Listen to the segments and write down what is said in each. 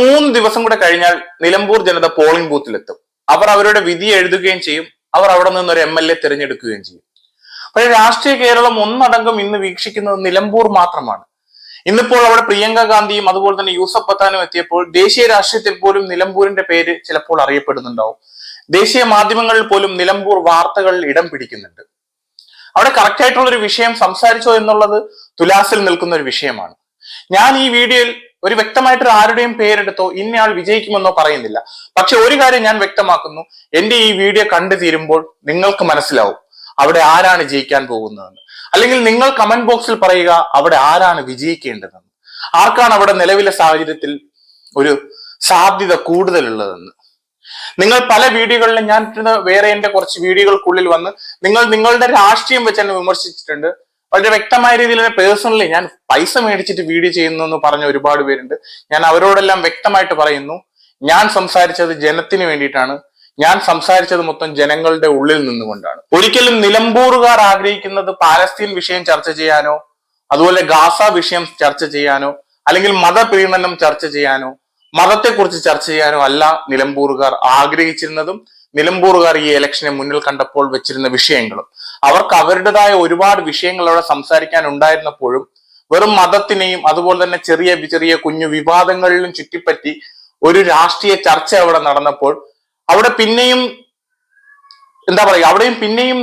മൂന്ന് ദിവസം കൂടെ കഴിഞ്ഞാൽ നിലമ്പൂർ ജനത പോളിംഗ് ബൂത്തിലെത്തും അവർ അവരുടെ വിധി എഴുതുകയും ചെയ്യും. അവർ അവിടെ നിന്ന് ഒരു എം എൽ എ തിരഞ്ഞെടുക്കുകയും ചെയ്യും. പക്ഷേ രാഷ്ട്രീയ കേരളം ഒന്നടങ്കം ഇന്ന് വീക്ഷിക്കുന്നത് നിലമ്പൂർ മാത്രമാണ്. ഇന്നിപ്പോൾ അവിടെ പ്രിയങ്ക ഗാന്ധിയും അതുപോലെ തന്നെ യൂസഫ് പത്താനും എത്തിയപ്പോൾ ദേശീയ രാഷ്ട്രീയത്തിൽ പോലും നിലമ്പൂരിന്റെ പേര് ചിലപ്പോൾ അറിയപ്പെടുന്നുണ്ടാവും. ദേശീയ മാധ്യമങ്ങളിൽ പോലും നിലമ്പൂർ വാർത്തകളിൽ ഇടം പിടിക്കുന്നുണ്ട്. അവിടെ കറക്റ്റ് ആയിട്ടുള്ള ഒരു വിഷയം സംസാരിച്ചോ എന്നുള്ളത് തുലാസിൽ നിൽക്കുന്ന ഒരു വിഷയമാണ്. ഞാൻ ഈ വീഡിയോയിൽ ഒരു വ്യക്തമായിട്ട് ആരുടെയും പേരെടുത്തോ ഇന്നയാൾ വിജയിക്കുമെന്നോ പറയുന്നില്ല. പക്ഷെ ഒരു കാര്യം ഞാൻ വ്യക്തമാക്കുന്നു. എന്റെ ഈ വീഡിയോ കണ്ടു തീരുമ്പോൾ നിങ്ങൾക്ക് മനസ്സിലാവും അവിടെ ആരാണ് ജയിക്കാൻ പോകുന്നതെന്ന്. അല്ലെങ്കിൽ നിങ്ങൾ കമന്റ് ബോക്സിൽ പറയുക അവിടെ ആരാണ് വിജയിക്കേണ്ടതെന്ന്. ആർക്കാണ് അവിടെ നിലവിലെ സാഹചര്യത്തിൽ ഒരു സാധ്യത കൂടുതലുള്ളതെന്ന്. നിങ്ങൾ പല വീഡിയോകളിലും ഞാൻ വേറെ എന്റെ കുറച്ച് വീഡിയോകൾക്കുള്ളിൽ വന്ന് നിങ്ങൾ നിങ്ങളുടെ രാഷ്ട്രീയം വെച്ച് എന്നെ വിമർശിച്ചിട്ടുണ്ട്. വളരെ വ്യക്തമായ രീതിയിൽ തന്നെ പേഴ്സണലി ഞാൻ പൈസ മേടിച്ചിട്ട് വീഡിയോ ചെയ്യുന്നു എന്ന് പറഞ്ഞ ഒരുപാട് പേരുണ്ട്. ഞാൻ അവരോടെല്ലാം വ്യക്തമായിട്ട് പറയുന്നു. ഞാൻ സംസാരിച്ചത് ജനത്തിന് വേണ്ടിയിട്ടാണ്. ഞാൻ സംസാരിച്ചത് മൊത്തം ജനങ്ങളുടെ ഉള്ളിൽ നിന്നുകൊണ്ടാണ്. ഒരിക്കലും നിലമ്പൂറുകാർ ആഗ്രഹിക്കുന്നത് പാലസ്തീൻ വിഷയം ചർച്ച ചെയ്യാനോ അതുപോലെ ഗാസ വിഷയം ചർച്ച ചെയ്യാനോ അല്ലെങ്കിൽ മതപ്രീമനം ചർച്ച ചെയ്യാനോ മതത്തെക്കുറിച്ച് ചർച്ച ചെയ്യാനോ അല്ല നിലമ്പൂറുകാർ ആഗ്രഹിച്ചിരുന്നതും നിലമ്പൂറുകാർ ഈ ഇലക്ഷനെ മുന്നിൽ കണ്ടപ്പോൾ വെച്ചിരുന്ന വിഷയങ്ങളും അവർക്ക് അവരുടേതായ ഒരുപാട് വിഷയങ്ങൾ അവിടെ സംസാരിക്കാൻ ഉണ്ടായിരുന്നപ്പോഴും വെറും മതത്തിനെയും അതുപോലെ തന്നെ ചെറിയ ചെറിയ കുഞ്ഞു വിവാദങ്ങളിലും ചുറ്റിപ്പറ്റി ഒരു രാഷ്ട്രീയ ചർച്ച അവിടെ നടന്നപ്പോൾ അവിടെ പിന്നെയും എന്താ പറയുക അവിടെയും പിന്നെയും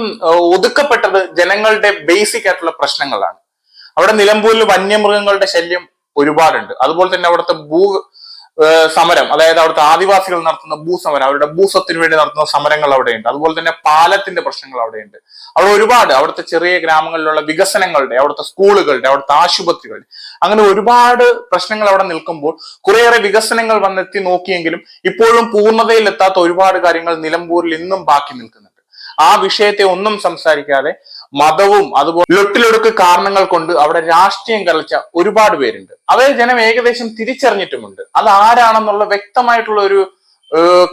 ഒതുക്കപ്പെട്ടത് ജനങ്ങളുടെ ബേസിക് ആയിട്ടുള്ള പ്രശ്നങ്ങളാണ്. അവിടെ നിലമ്പൂരിൽ വന്യമൃഗങ്ങളുടെ ശല്യം ഒരുപാടുണ്ട്. അതുപോലെ തന്നെ അവിടുത്തെ ഭൂ സമരം. അതായത് അവിടുത്തെ ആദിവാസികൾ നടത്തുന്ന ഭൂസമരം അവരുടെ ഭൂസ്വത്തിന് വേണ്ടി നടത്തുന്ന സമരങ്ങൾ അവിടെയുണ്ട്. അതുപോലെ തന്നെ പാലത്തിന്റെ പ്രശ്നങ്ങൾ അവിടെയുണ്ട്. അവിടെ ഒരുപാട് അവിടുത്തെ ചെറിയ ഗ്രാമങ്ങളിലുള്ള വികസനങ്ങളുടെ അവിടുത്തെ സ്കൂളുകളുടെ അവിടുത്തെ ആശുപത്രികളുടെ അങ്ങനെ ഒരുപാട് പ്രശ്നങ്ങൾ അവിടെ നിൽക്കുമ്പോൾ കുറേയേറെ വികസനങ്ങൾ വന്നെത്തി നോക്കിയെങ്കിലും ഇപ്പോഴും പൂർണതയിൽ എത്താത്ത ഒരുപാട് കാര്യങ്ങൾ നിലമ്പൂരിൽ ഇന്നും ബാക്കി നിൽക്കുന്നുണ്ട്. ആ വിഷയത്തെ ഒന്നും സംസാരിക്കാതെ മതവും അതുപോലെ ലൊട്ടിലൊടുക്ക് കാരണങ്ങൾ കൊണ്ട് അവിടെ രാഷ്ട്രീയം കളിച്ച ഒരുപാട് പേരുണ്ട്. അവരെ ജനം ഏകദേശം തിരിച്ചറിഞ്ഞിട്ടുമുണ്ട്. അത് ആരാണെന്നുള്ള വ്യക്തമായിട്ടുള്ള ഒരു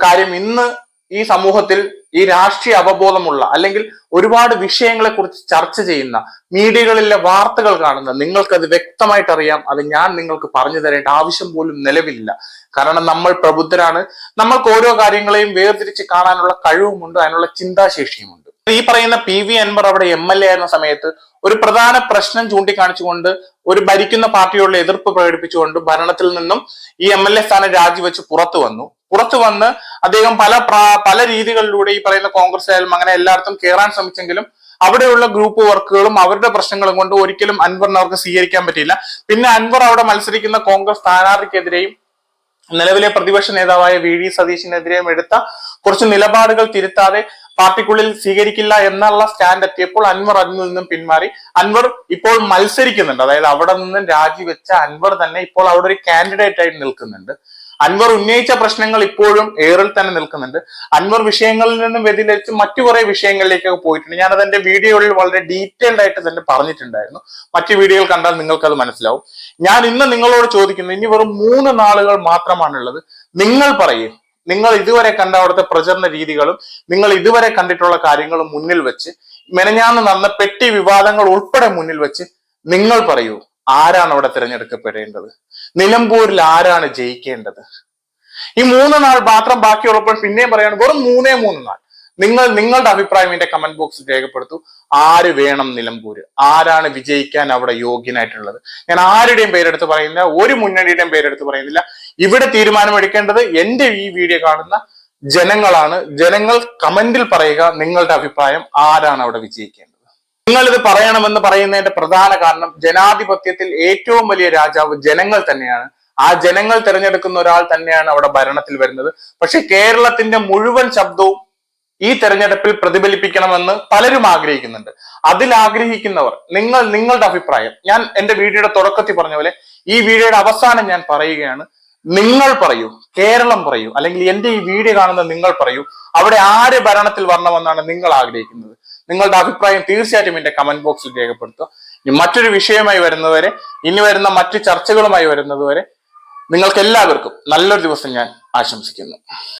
കാര്യം ഇന്ന് ഈ സമൂഹത്തിൽ ഈ രാഷ്ട്രീയ അവബോധമുള്ള അല്ലെങ്കിൽ ഒരുപാട് വിഷയങ്ങളെ കുറിച്ച് ചർച്ച ചെയ്യുന്ന മീഡിയകളിലെ വാർത്തകൾ കാണുന്ന നിങ്ങൾക്കത് വ്യക്തമായിട്ട് അറിയാം അത് ഞാൻ നിങ്ങൾക്ക് പറഞ്ഞു തരേണ്ട ആവശ്യം പോലും നിലവിലില്ല. കാരണം നമ്മൾ പ്രബുദ്ധരാണ്. നമ്മൾക്ക് ഓരോ കാര്യങ്ങളെയും വേർതിരിച്ച് കാണാനുള്ള കഴിവുമുണ്ട് അതിനുള്ള ചിന്താശേഷിയുമുണ്ട്. ഈ പറയുന്ന പി വി അൻവർ അവിടെ എം എൽ എ ആയിരുന്ന സമയത്ത് ഒരു പ്രധാന പ്രശ്നം ചൂണ്ടിക്കാണിച്ചുകൊണ്ട് ഒരു ഭരിക്കുന്ന പാർട്ടിയോടുള്ള എതിർപ്പ് പ്രകടിപ്പിച്ചുകൊണ്ട് ഭരണത്തിൽ നിന്നും ഈ എം എൽ എ സ്ഥാനം രാജിവെച്ച് പുറത്തു വന്നു. പുറത്തു വന്ന് അദ്ദേഹം പല പല രീതികളിലൂടെ ഈ പറയുന്ന കോൺഗ്രസ് ആയാലും അങ്ങനെ എല്ലായിടത്തും കയറാൻ ശ്രമിച്ചെങ്കിലും അവിടെയുള്ള ഗ്രൂപ്പ് വർക്കുകളും അവരുടെ പ്രശ്നങ്ങളും കൊണ്ട് ഒരിക്കലും അൻവറിന് അവർക്ക് സ്വീകരിക്കാൻ പറ്റിയില്ല. പിന്നെ അൻവർ അവിടെ മത്സരിക്കുന്ന കോൺഗ്രസ് സ്ഥാനാർത്ഥിക്കെതിരെയും നിലവിലെ പ്രതിപക്ഷ നേതാവായ വി ഡി സതീശിനെതിരെയും എടുത്ത കുറച്ച് നിലപാടുകൾ തിരുത്താതെ പാർട്ടിക്കുള്ളിൽ സ്വീകരിക്കില്ല എന്നുള്ള സ്റ്റാൻഡ് എത്തിയപ്പോൾ അൻവർ അതിൽ നിന്നും പിന്മാറി. അൻവർ ഇപ്പോൾ മത്സരിക്കുന്നുണ്ട്. അതായത് അവിടെ നിന്നും രാജിവെച്ച അൻവർ തന്നെ ഇപ്പോൾ അവിടെ ഒരു കാൻഡിഡേറ്റ് ആയി നിൽക്കുന്നുണ്ട്. അൻവർ ഉന്നയിച്ച പ്രശ്നങ്ങൾ ഇപ്പോഴും ഏറിൽ തന്നെ നിൽക്കുന്നുണ്ട്. അൻവർ വിഷയങ്ങളിൽ നിന്നും വ്യതിരിച്ച് മറ്റു കുറെ വിഷയങ്ങളിലേക്കൊക്കെ പോയിട്ടുണ്ട്. ഞാനത് എന്റെ വീഡിയോയിൽ വളരെ ഡീറ്റെയിൽഡ് ആയിട്ട് തന്നെ പറഞ്ഞിട്ടുണ്ടായിരുന്നു. മറ്റു വീഡിയോകൾ കണ്ടാൽ നിങ്ങൾക്ക് അത് മനസ്സിലാവും. ഞാൻ ഇന്ന് നിങ്ങളോട് ചോദിക്കുന്നു ഇനി വെറും മൂന്ന് നാളുകൾ മാത്രമാണുള്ളത്. നിങ്ങൾ പറയൂ. നിങ്ങൾ ഇതുവരെ കണ്ട അവിടുത്തെ പ്രചരണ രീതികളും നിങ്ങൾ ഇതുവരെ കണ്ടിട്ടുള്ള കാര്യങ്ങളും മുന്നിൽ വെച്ച് മെനഞ്ഞാന്ന് നടന്ന പെട്ടി വിവാദങ്ങൾ ഉൾപ്പെടെ മുന്നിൽ വെച്ച് നിങ്ങൾ പറയൂ ആരാണ് അവിടെ തിരഞ്ഞെടുക്കപ്പെടേണ്ടത്? നിലമ്പൂരിൽ ആരാണ് ജയിക്കേണ്ടത്? ഈ മൂന്ന് നാൾ മാത്രം ബാക്കിയുള്ളപ്പോൾ പിന്നെയും പറയാണ് വെറും മൂന്നേ മൂന്ന് നാൾ. നിങ്ങൾ നിങ്ങളുടെ അഭിപ്രായം എന്റെ കമന്റ് ബോക്സിൽ രേഖപ്പെടുത്തു. ആര് വേണം നിലമ്പൂര്? ആരാണ് വിജയിക്കാൻ അവിടെ യോഗ്യനായിട്ടുള്ളത്? ഞാൻ ആരുടെയും പേരെടുത്ത് പറയുന്നില്ല ഒരു മുന്നണിയുടെയും പേരെടുത്ത് പറയുന്നില്ല. ഇവിടെ തീരുമാനമെടുക്കേണ്ടത് എന്റെ ഈ വീഡിയോ കാണുന്ന ജനങ്ങളാണ്. ജനങ്ങൾ കമന്റിൽ പറയുക നിങ്ങളുടെ അഭിപ്രായം ആരാണ് അവിടെ വിജയിക്കേണ്ടത്? നിങ്ങൾ ഇത് പറയണമെന്ന് പറയുന്നതിന്റെ പ്രധാന കാരണം ജനാധിപത്യത്തിൽ ഏറ്റവും വലിയ രാജാവ് ജനങ്ങൾ തന്നെയാണ്. ആ ജനങ്ങൾ തിരഞ്ഞെടുക്കുന്ന ഒരാൾ തന്നെയാണ് അവിടെ ഭരണത്തിൽ വരുന്നത്. പക്ഷെ കേരളത്തിന്റെ മുഴുവൻ ശബ്ദവും ഈ തെരഞ്ഞെടുപ്പിൽ പ്രതിഫലിപ്പിക്കണമെന്ന് പലരും ആഗ്രഹിക്കുന്നുണ്ട്. അതിൽ ആഗ്രഹിക്കുന്നവർ നിങ്ങൾ നിങ്ങളുടെ അഭിപ്രായം. ഞാൻ എന്റെ വീഡിയോയുടെ തുടക്കത്തിൽ പറഞ്ഞ പോലെ ഈ വീഡിയോയുടെ അവസാനം ഞാൻ പറയുകയാണ്. നിങ്ങൾ പറയൂ കേരളം പറയൂ അല്ലെങ്കിൽ എന്റെ ഈ വീഡിയോ കാണുന്ന നിങ്ങൾ പറയൂ അവിടെ ആര് ഭരണത്തിൽ വരണമെന്നാണ് നിങ്ങൾ ആഗ്രഹിക്കുന്നത്? നിങ്ങളുടെ അഭിപ്രായം തീർച്ചയായിട്ടും എന്റെ കമന്റ് ബോക്സിൽ രേഖപ്പെടുത്തുക. ഇനി മറ്റൊരു വിഷയമായി വരുന്നതുവരെ ഇനി വരുന്ന മറ്റു ചർച്ചകളുമായി വരുന്നതുവരെ നിങ്ങൾക്ക് എല്ലാവർക്കും നല്ലൊരു ദിവസം ഞാൻ ആശംസിക്കുന്നു.